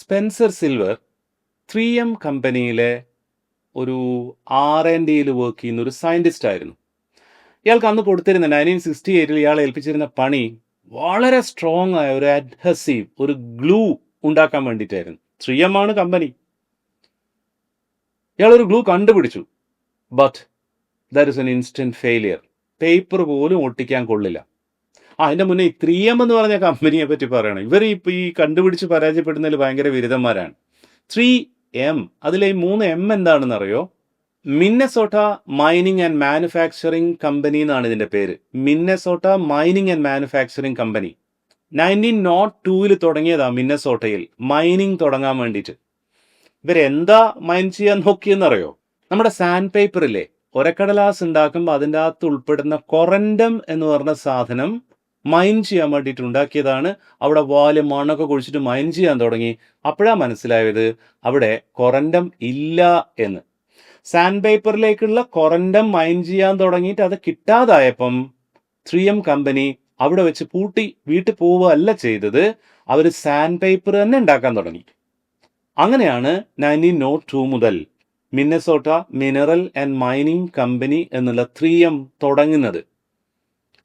Spencer silver three M കമ്പനിയിലെ ഒരു R N ഡിയിൽ വർക്ക് ചെയ്യുന്ന ഒരു സയന്റിസ്റ്റ് ആയിരുന്നു. ഇയാൾക്ക് അന്ന് കൊടുത്തിരുന്ന നയന്റീൻ സിക്സ്റ്റി എയ്റ്റിൽ ഇയാൾ ഏൽപ്പിച്ചിരുന്ന പണി വളരെ സ്ട്രോങ് ആയ ഒരു അഡ്ഹസീവ് ഒരു ഗ്ലൂ ഉണ്ടാക്കാൻ വേണ്ടിയിട്ടായിരുന്നു. ത്രീ എം ആണ് കമ്പനി. ഇയാൾ ഒരു ഗ്ലൂ കണ്ടുപിടിച്ചു. But that is an instant failure paper പോലും ഒട്ടിക്കാൻ കൊള്ളില്ല. ആ അതിന്റെ മുന്നേ ഈ ത്രീ എം എന്ന് പറഞ്ഞ കമ്പനിയെ പറ്റി പറയണം. ഇവർ ഇപ്പോൾ ഈ കണ്ടുപിടിച്ച് പരാജയപ്പെടുന്നതിൽ ഭയങ്കര ബിരുദന്മാരാണ് ത്രീ എം അതിലെ ഈ മൂന്ന് എം എന്താണെന്ന് അറിയോ Minnesota mining and manufacturing company എന്നാണ് ഇതിന്റെ പേര്. Minnesota mining and manufacturing company. Nineteen nought ടൂവിൽ തുടങ്ങിയതാണ് മിന്നസോട്ടയിൽ. മൈനിങ് തുടങ്ങാൻ വേണ്ടിയിട്ട്. ഇവരെന്താ മൈൻ ചെയ്യാൻ നോക്കിയെന്നറിയോ? നമ്മുടെ സാൻഡ് പേപ്പറില്ലേ ഒരക്കടലാസ് ഉണ്ടാക്കുമ്പോൾ അതിന്റെ അകത്ത് ഉൾപ്പെടുന്ന കൊറൻഡം എന്ന് പറഞ്ഞ സാധനം മൈൻ ചെയ്യാൻ വേണ്ടിയിട്ട് ഉണ്ടാക്കിയതാണ്. അവിടെ വാൽ മണ്ണൊക്കെ കുഴിച്ചിട്ട് മൈൻ ചെയ്യാൻ തുടങ്ങി. അപ്പോഴാണ് മനസ്സിലായത് അവിടെ കൊറൻഡം ഇല്ല എന്ന്. സാൻഡ് പേപ്പറിലേക്കുള്ള കൊറൻഡം മൈൻ ചെയ്യാൻ തുടങ്ങിയിട്ട് അത് കിട്ടാതായപ്പം ത്രീ എം കമ്പനി അവിടെ വെച്ച് പൂട്ടി വീട്ടിൽ പോവുകയല്ല ചെയ്തത്. അവർ സാൻഡ് പേപ്പർ തന്നെ ഉണ്ടാക്കാൻ തുടങ്ങി. അങ്ങനെയാണ് നയന്റീൻ നോട്ട് ടു മുതൽ Minnesota mineral and mining company എന്നുള്ള ത്രീ എം തുടങ്ങുന്നത്.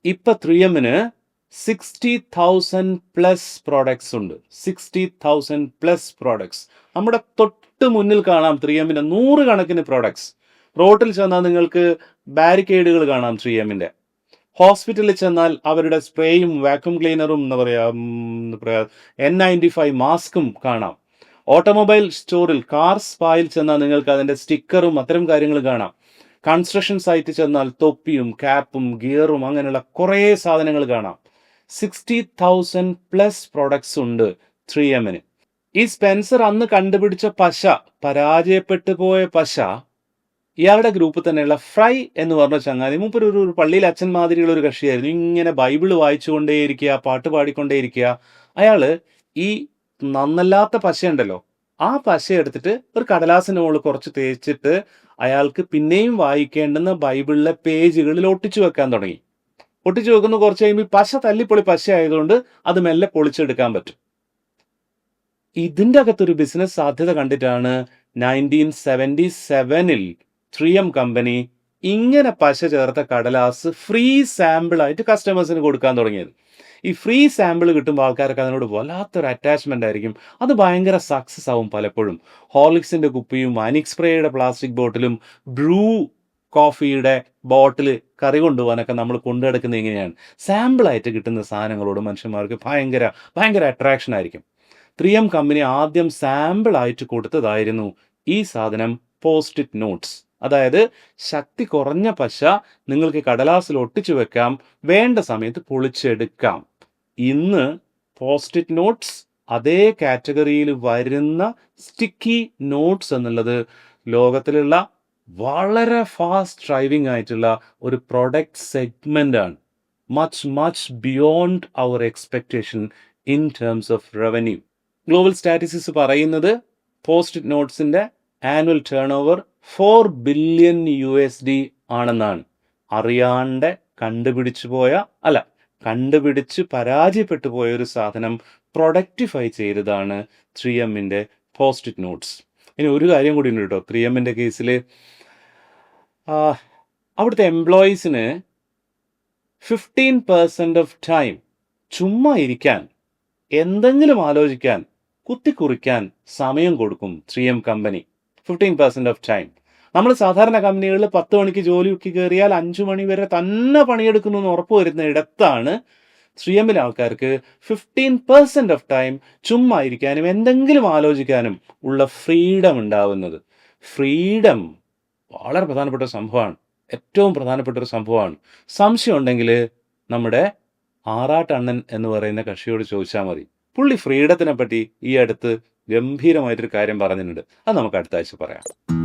ഇപ്പൊ ത്രീ എമ്മിന് സിക്സ്റ്റി തൗസൻഡ് പ്ലസ് പ്രോഡക്ട്സ് ഉണ്ട്. സിക്സ്റ്റി തൗസൻഡ് പ്ലസ് പ്രോഡക്ട്സ് നമ്മുടെ തൊട്ട് മുന്നിൽ കാണാം ത്രീ എമ്മിന്റെ നൂറ് കണക്കിന് പ്രോഡക്ട്സ് റോഡിൽ ചെന്നാൽ നിങ്ങൾക്ക് ബാരിക്കേഡുകൾ കാണാം ത്രീ എമ്മിന്റെ ഹോസ്പിറ്റലിൽ ചെന്നാൽ അവരുടെ സ്പ്രേയും വാക്യൂം ക്ലീനറും എന്താ പറയുക എൻ നയന്റി ഫൈവ് മാസ്കും കാണാം. ഓട്ടോമൊബൈൽ സ്റ്റോറിൽ കാർ സ്പായിൽ ചെന്നാൽ നിങ്ങൾക്ക് അതിന്റെ സ്റ്റിക്കറും അത്തരം കാര്യങ്ങൾ കാണാം. കൺസ്ട്രക്ഷൻ സൈറ്റിൽ ചെന്നാൽ തൊപ്പിയും ക്യാപ്പും ഗിയറും അങ്ങനെയുള്ള കുറേ സാധനങ്ങൾ കാണാം. സിക്സ്റ്റി തൗസൻഡ് പ്ലസ് പ്രോഡക്ട്സ് ഉണ്ട് ത്രീ എമ്മിന് ഈ സ്പെൻസർ അന്ന് കണ്ടുപിടിച്ച പശ പരാജയപ്പെട്ടു പോയ പശ ഇയാളുടെ ഗ്രൂപ്പ് തന്നെയുള്ള ഫ്രൈ എന്ന് പറഞ്ഞ ചങ്ങാതി മൂപ്പര് ഒരു പള്ളിയിൽ അച്ഛൻ മാതിരിയുള്ള ഒരു കക്ഷിയായിരുന്നു. ഇങ്ങനെ ബൈബിൾ വായിച്ചുകൊണ്ടേയിരിക്കുക പാട്ട് പാടിക്കൊണ്ടേയിരിക്കുക അയാൾ ഈ നന്നല്ലാത്ത പശയുണ്ടല്ലോ ആ പശ എടുത്തിട്ട് ഒരു കടലാസിന് മുകളിൽ കുറച്ച് തേച്ചിട്ട് അയാൾക്ക് പിന്നെയും വായിക്കേണ്ടുന്ന ബൈബിളിലെ പേജുകളിൽ ഒട്ടിച്ചു വെക്കാൻ തുടങ്ങി. ഒട്ടിച്ചു വെക്കുന്ന കുറച്ച് കഴിയുമ്പോൾ പശ തല്ലിപ്പൊളി പശ ആയതുകൊണ്ട് അത് മെല്ലെ പൊളിച്ചെടുക്കാൻ പറ്റും. ഇതിന്റെ അകത്തൊരു ബിസിനസ് സാധ്യത കണ്ടിട്ടാണ് നയന്റീൻ സെവന്റി സെവനിൽ ത്രീ എം കമ്പനി ഇങ്ങനെ പശ ചേർത്ത കടലാസ് ഫ്രീ സാമ്പിളായിട്ട് കസ്റ്റമേഴ്സിന് കൊടുക്കാൻ തുടങ്ങിയത്. ഈ ഫ്രീ സാമ്പിൾ കിട്ടുമ്പോൾ ആൾക്കാർക്ക് അതിനോട് വല്ലാത്തൊരു അറ്റാച്ച്മെന്റ് ആയിരിക്കും. അത് ഭയങ്കര സക്സസ് ആവും പലപ്പോഴും. ഹോർലിക്സിന്റെ കുപ്പിയും അനിക്സ്പ്രേയുടെ പ്ലാസ്റ്റിക് ബോട്ടിലും ബ്രൂ കോഫിയുടെ ബോട്ടിൽ കറി കൊണ്ടുപോകാനൊക്കെ നമ്മൾ കൊണ്ടുനടക്കുന്നത് എങ്ങനെയാണ്? സാമ്പിളായിട്ട് കിട്ടുന്ന സാധനങ്ങളോട് മനുഷ്യന്മാർക്ക് ഭയങ്കര ഭയങ്കര അട്രാക്ഷൻ ആയിരിക്കും. ത്രീ എം കമ്പനി ആദ്യം സാമ്പിളായിട്ട് കൊടുത്തതായിരുന്നു ഈ സാധനം പോസ്റ്റിറ്റ് നോട്ട്സ് അതായത് ശക്തി കുറഞ്ഞ പശ നിങ്ങൾക്ക് കടലാസിൽ ഒട്ടിച്ചു വെക്കാം വേണ്ട സമയത്ത് പൊളിച്ചെടുക്കാം. ഇന്ന് പോസ്റ്റിറ്റ് നോട്ട്സ് അതേ കാറ്റഗറിയിൽ വരുന്ന സ്റ്റിക്കി നോട്ട്സ് എന്നുള്ളത് ലോകത്തിലുള്ള വളരെ ഫാസ്റ്റ് ഡ്രൈവിംഗ് ആയിട്ടുള്ള ഒരു പ്രൊഡക്റ്റ് സെഗ്മെന്റ് ആണ്. Much much beyond our expectation in terms of revenue global statistics പറയുന്നത് post നോട്ട്സിന്റെ annual turnover four billion U S D ആണെന്നാണ്. അറിയാണ്ട് കണ്ടുപിടിച്ചു പോയ അല്ല കണ്ടുപിടിച്ച് പരാജയപ്പെട്ടു പോയ ഒരു സാധനം പ്രൊഡക്റ്റിഫൈ ചെയ്തതാണ് ത്രീ എമ്മിന്റെ പോസ്റ്റ് നോട്ട്സ് ഇനി ഒരു കാര്യം കൂടി ഉണ്ട് കേട്ടോ. ത്രീ എമ്മിന്റെ കേസിൽ അവിടുത്തെ എംപ്ലോയീസിന് ഫിഫ്റ്റീൻ പെർസെന്റ് ഓഫ് ടൈം ചുമ്മാ ഇരിക്കാൻ എന്തെങ്കിലും ആലോചിക്കാൻ കുത്തിക്കുറിക്കാൻ സമയം കൊടുക്കും three M company fifteen percent of time നമ്മൾ സാധാരണ കമ്പനികളിൽ പത്ത് മണിക്ക് ജോലിക്ക് കയറിയാൽ അഞ്ചു മണി വരെ തന്നെ പണിയെടുക്കുന്നു എന്ന് ഉറപ്പ് വരുന്ന ഇടത്താണ് ത്രീ എമ്മിലെ ആൾക്കാർക്ക് ഫിഫ്റ്റീൻ പെർസെന്റ് ഓഫ് ടൈം ചുമ്മാ ഇരിക്കാനും എന്തെങ്കിലും ആലോചിക്കാനും ഉള്ള ഫ്രീഡം ഉണ്ടാവുന്നത്. ഫ്രീഡം വളരെ പ്രധാനപ്പെട്ട ഒരു സംഭവമാണ്. ഏറ്റവും പ്രധാനപ്പെട്ട ഒരു സംഭവമാണ്. സംശയം ഉണ്ടെങ്കിൽ നമ്മുടെ ആറാട്ടണ്ണൻ എന്ന് പറയുന്ന കക്ഷിയോട് ചോദിച്ചാൽ മതി. പുള്ളി ഫ്രീഡത്തിനെ പറ്റി ഈ അടുത്ത് ഗംഭീരമായിട്ടൊരു കാര്യം പറഞ്ഞിട്ടുണ്ട്. അത് നമുക്ക് അടുത്ത ആഴ്ച പറയാം.